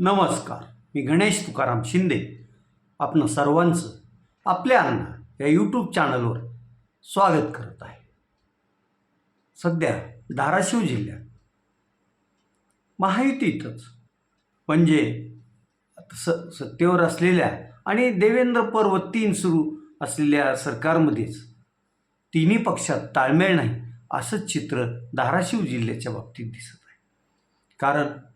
नमस्कार. मी गणेश तुकाराम शिंदे. आपण सर्वांचं आपल्या अन्न या यूट्यूब चॅनलवर स्वागत करत आहे. सध्या धाराशिव जिल्ह्यात. महायुतीतच म्हणजे स सत्तेवर असलेल्या आणि देवेंद्र पर्व तीन सुरू असलेल्या सरकारमध्येच तिन्ही पक्षात ताळमेळ नाही असंच चित्र धाराशिव जिल्ह्याच्या बाबतीत दिसत आहे. कारण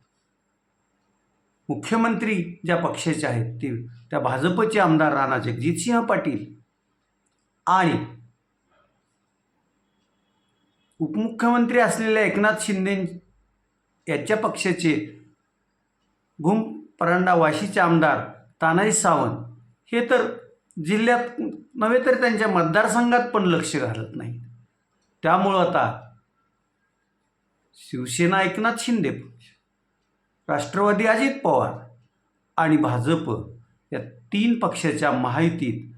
मुख्यमंत्री ज्या पक्षाचे आहेत ते त्या भाजपचे आमदार राणा जगजितसिंह पाटील आणि उपमुख्यमंत्री असलेल्या एकनाथ शिंदे याच्या पक्षाचे घुम परांडा वाशीचे आमदार तानाजी सावंत हे तर जिल्ह्यात नव्हे तर त्यांच्या मतदारसंघात पण लक्ष घालत नाही त्यामुळं आता शिवसेना एकनाथ शिंदे पक्ष. राष्ट्रवादी अजित पवार आणि भाजप या तीन पक्षाच्या माहितीत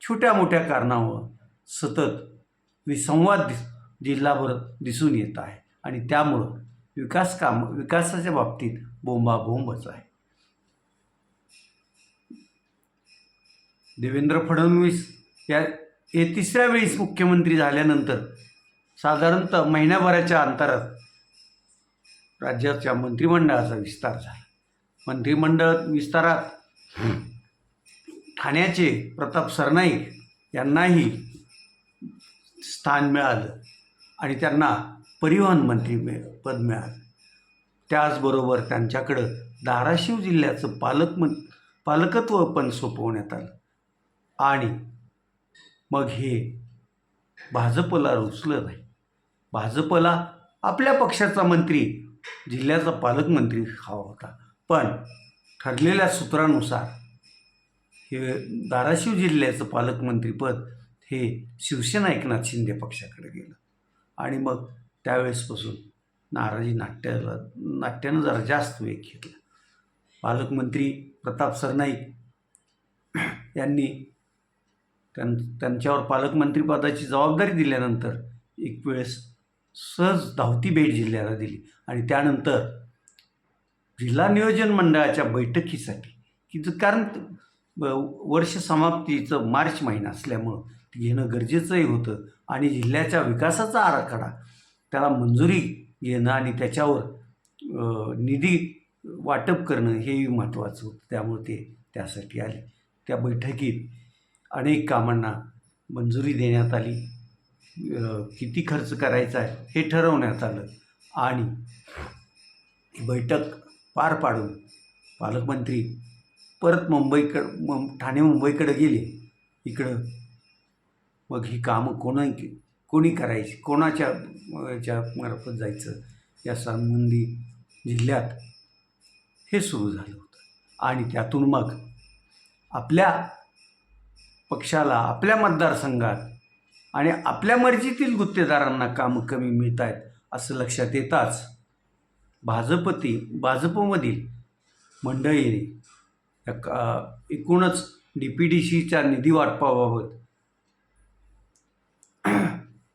छोट्या मोठ्या कारणावर सतत विसंवाद दिस जिल्हाभर दिसून येत आहे. आणि त्यामुळं विकास काम विकासाच्या बाबतीत बोंबाबोंबच आहे. देवेंद्र फडणवीस या हे तिसऱ्या वेळेस मुख्यमंत्री झाल्यानंतर साधारणतः महिन्याभराच्या अंतरात राज्याच्या मंत्रिमंडळाचा विस्तार झाला. मंत्रिमंडळ विस्तारात ठाण्याचे प्रताप सरनाईक यांनाही स्थान मिळालं आणि त्यांना परिवहन मंत्री मिळ पद मिळालं. त्याचबरोबर त्यांच्याकडं धाराशिव जिल्ह्याचं पालकमं पालकत्व पण सोपवण्यात आलं. आणि मग हे भाजपला रुचलं नाही. भाजपला आपल्या पक्षाचा मंत्री जिल्ह्याचा पालकमंत्री हवा होता. पण ठरलेल्या सूत्रानुसार हे धाराशिव जिल्ह्याचं पालकमंत्रीपद हे शिवसेना एकनाथ शिंदे पक्षाकडे गेलं. आणि मग त्यावेळेसपासून नाराजी नाट्याला नाट्यानं जरा जास्त वेग घेतला. पालकमंत्री प्रताप सरनाईक यांनी त्यां त्यांच्यावर पालकमंत्रीपदाची जबाबदारी दिल्यानंतर एक वेळेस सहज धावती भेट जिल्ह्याला दिली. आणि त्यानंतर जिल्हा नियोजन मंडळाच्या बैठकीसाठी की कारण ब- वर्ष समाप्तीचं मार्च महिना असल्यामुळं घेणं गरजेचंही होतं. आणि जिल्ह्याच्या विकासाचा आराखडा त्याला मंजुरी घेणं आणि त्याच्यावर निधी वाटप करणं हेही महत्त्वाचं होतं. त्यामुळे ते त्यासाठी आले. त्या बैठकीत अनेक कामांना मंजुरी देण्यात आली. किती खर्च करायचा आहे हे ठरवण्यात आलं. आणि बैठक पार पाडून पालकमंत्री परत मुंबईकडं मं ठाणे मुंबईकडे गेले. इकडं मग ही कामं कोणा कोणी करायची? कोणाच्या याच्या मार्फत जायचं? या संबंधी जिल्ह्यात हे सुरू झालं होतं. आणि त्यातून मग आपल्या पक्षाला आपल्या मतदारसंघात आणि आपल्या मर्जीतील गुत्तेदारांना कामं कमी मिळत आहेत असं लक्षात येताच भाजपती भाजपमधील मंडळीने या का एकूणच डी पी डी सीच्या निधी वाटपाबाबत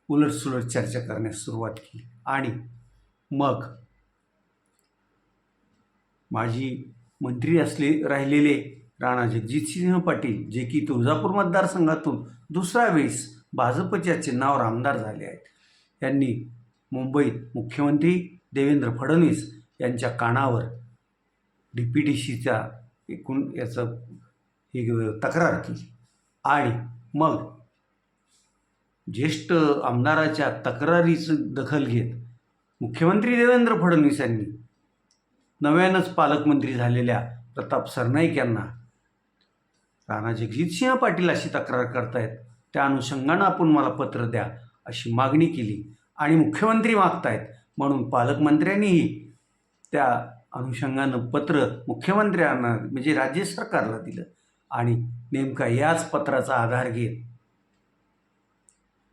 उलटसुलट चर्चा करण्यास सुरुवात केली. आणि मग माजी मंत्री असले राहिलेले राणा जगजितसिंह पाटील जे की तुळजापूर मतदारसंघातून दुसऱ्या वेळेस भाजपच्या चिन्हावर आमदार झाले आहेत. यांनी मुंबईत मुख्यमंत्री देवेंद्र फडणवीस यांच्या कानावर डी पी डी सीचा एकूण याचं ही तक्रार केली. आणि मग ज्येष्ठ आमदाराच्या तक्रारीचं दखल घेत मुख्यमंत्री देवेंद्र फडणवीस यांनी नव्यानंच पालकमंत्री झालेल्या प्रताप सरनाईक यांना राणा जगजितसिंह पाटील अशी तक्रार करतायत. त्या अनुषंगानं आपण मला पत्र द्या अशी मागणी केली. आणि मुख्यमंत्री मागतायत. म्हणून पालकमंत्र्यांनीही त्या अनुषंगानं पत्र मुख्यमंत्र्यांना म्हणजे राज्य सरकारला दिलं. आणि नेमका याच पत्राचा आधार घेत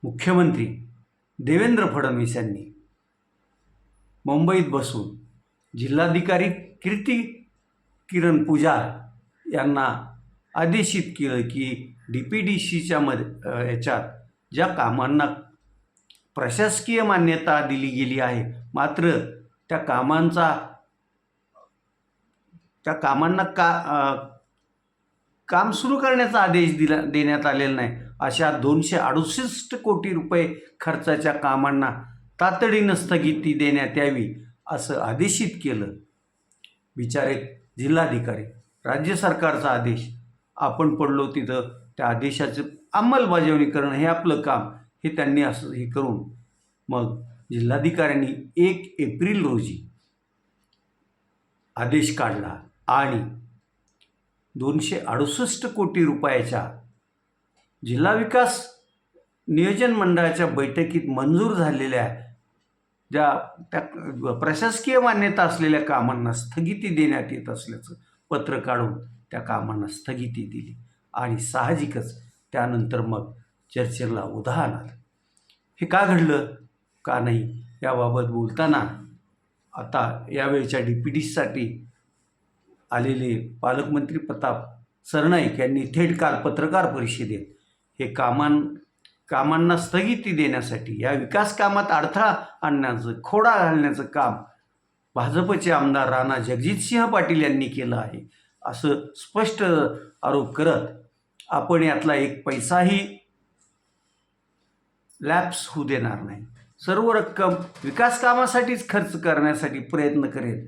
मुख्यमंत्री देवेंद्र फडणवीस यांनी मुंबईत बसून जिल्हाधिकारी कीर्ती किरण पुजार यांना आदेशित केलं की डी पी डी सीच्या मध याच्यात ज्या कामांना प्रशासकीय मान्यता दिली गेली आहे मात्र त्या कामांचा त्या कामांना का आ, काम सुरू करण्याचा आदेश दिला देण्यात आलेला नाही अशा दोनशे अडुसष्ट कोटी रुपये खर्चाच्या कामांना तातडीनं स्थगिती देण्यात यावी असं आदेशित केलं. बिचारे जिल्हाधिकारी राज्य सरकारचा आदेश आपण पडलो तिथं त्या आदेशाचं अंमलबजावणी करणं हे आपलं काम हे त्यांनी असं हे करून मग जिल्हाधिकाऱ्यांनी एक एप्रिल रोजी आदेश काढला आणि दोनशे अडुसष्ट कोटी रुपयाच्या जिल्हा विकास नियोजन मंडळाच्या बैठकीत मंजूर झालेल्या ज्या त्या प्रशासकीय मान्यता असलेल्या कामांना स्थगिती देण्यात येत असल्याचं पत्र काढून त्या कामांना स्थगिती दिली आणि साहजिकच त्यानंतर मग चर्चेला उदाहरण आलं. हे का घडलं? का नाही? याबाबत बोलताना आता यावेळच्या डी पी डीसाठी आलेले पालकमंत्री प्रताप सरनाईक यांनी थेट काल पत्रकार परिषदेत हे कामां कामांना स्थगिती देण्यासाठी या विकास कामात अडथळा आणण्याचं खोडा घालण्याचं काम भाजपचे आमदार राणा जगजितसिंह पाटील यांनी केलं आहे. असं स्पष्ट आरोप करत आपण यातला एक पैसाही लॅप्स होऊ देणार नाही. सर्व रक्कम विकास कामासाठीच खर्च करण्यासाठी प्रयत्न करेल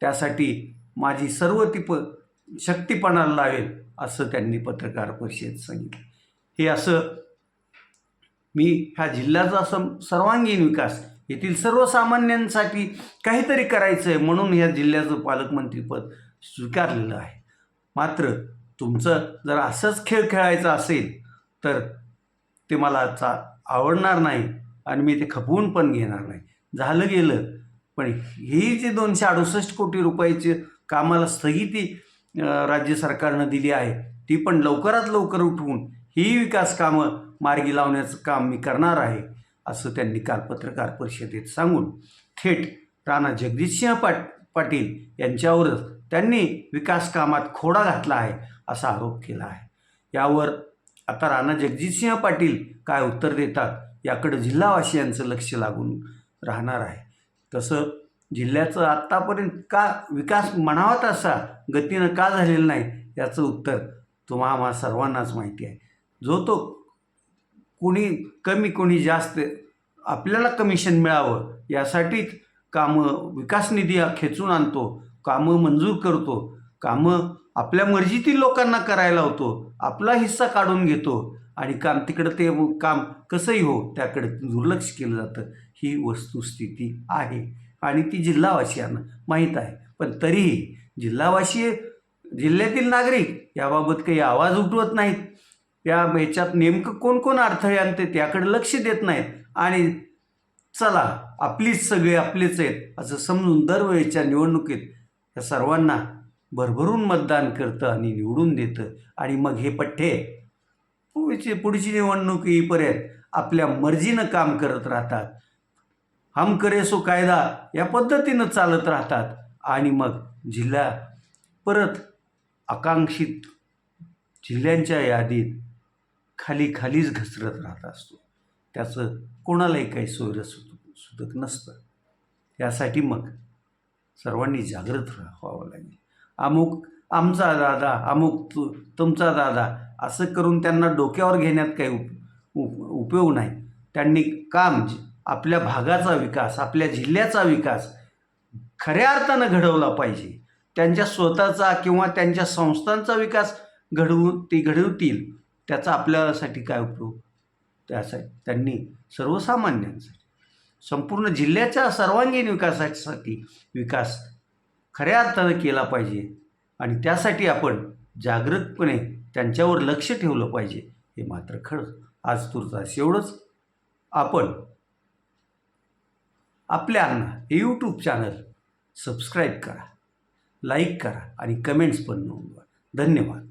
त्यासाठी माझी सर्व ती प शक्तीपणाला लावेल असं त्यांनी पत्रकार परिषदेत सांगितलं. हे असं मी ह्या जिल्ह्याचा सम सर्वांगीण विकास येथील सर्वसामान्यांसाठी काहीतरी करायचं आहे म्हणून ह्या जिल्ह्याचं पालकमंत्रीपद स्वीकारलेलं आहे. मात्र तुमचं जर असंच खेळ खेळायचा असेल तर ते मला चा आवडणार नाही आणि मी ते खपवून पण घेणार नाही. झालं गेलं पण ही जी दोनशे अडुसष्ट कोटी रुपयाची कामाला स्थगिती राज्य सरकारनं दिली आहे ती पण लवकरात लवकर उठवून ही विकास कामं मार्गी लावण्याचं काम मी करणार आहे असं त्यांनी काल पत्रकार परिषदेत सांगून थेट राणा जगदीशसिंह पाट पाटील यांच्यावरच त्यांनी विकास कामात खोडा घातला आहे असा आरोप केला आहे. यावर आता राणा जगजितसिंह पाटील काय उत्तर देतात याकडे जिल्हावासियांचं लक्ष लागून राहणार आहे. तसं जिल्ह्याचं आत्तापर्यंत का विकास म्हणावा तसा गतीनं का झालेला नाही याचं उत्तर तुम्हा सर्वांनाच माहिती आहे. जो तो कोणी कमी कोणी जास्त आपल्याला कमिशन मिळावं यासाठीच कामं विकास निधी खेचून आणतो कामं मंजूर करतो कामं आपल्या मर्जीतील लोकांना करायला होतो आपला हिस्सा काढून घेतो आणि काम तिकडं ते काम कसंही हो त्याकडे दुर्लक्ष केलं जातं. ही वस्तुस्थिती आहे आणि ती जिल्हावासियांना माहीत आहे. पण तरीही जिल्हावासी जिल्ह्यातील नागरिक याबाबत काही आवाज उठवत नाहीत. या ह्याच्यात नेमकं कोण कोण अडथळे आणते त्याकडे लक्ष देत नाहीत. आणि चला आपलीच सगळे आपलेच आहेत असं समजून दरवेळेच्या निवडणुकीत या सर्वांना भरभरून मतदान करतं आणि निवडून देतं. आणि मग हे पठ्ठे पुढची पुढची निवडणूक येईपर्यंत आपल्या मर्जीनं काम करत राहतात. हम करेसो कायदा या पद्धतीनं चालत राहतात. आणि मग जिल्हा परत आकांक्षित जिल्ह्यांच्या यादीत खाली खालीच घसरत राहत असतो. त्याचं कोणालाही काही सोयरं सुद सुदक नसतं. यासाठी मग सर्वांनी जागृत व्हावं लागेल. अमुक आमचा दादा अमुक तु तुमचा दादा असं करून त्यांना डोक्यावर घेण्यात काही उप उप उपयोग नाही. त्यांनी काम आपल्या भागाचा विकास आपल्या जिल्ह्याचा विकास खऱ्या अर्थानं घडवला पाहिजे. त्यांच्या स्वतःचा किंवा त्यांच्या संस्थांचा विकास घडवून ते घडवतील त्याचा आपल्यासाठी काय उपयोग? त्यासाठी त्यांनी सर्वसामान्यांसाठी संपूर्ण जिल्ह्याच्या सर्वांगीण विकासासाठी विकास खऱ्या अर्थानं केला पाहिजे. आणि त्यासाठी आपण जागृतपणे त्यांच्यावर लक्ष ठेवलं पाहिजे. हे मात्र खरंच आज तुर्तास एवढंच. आपण आपल्यांना हे यूट्यूब चॅनल सबस्क्राईब करा लाईक करा आणि कमेंट्स पण नोंदवा. धन्यवाद.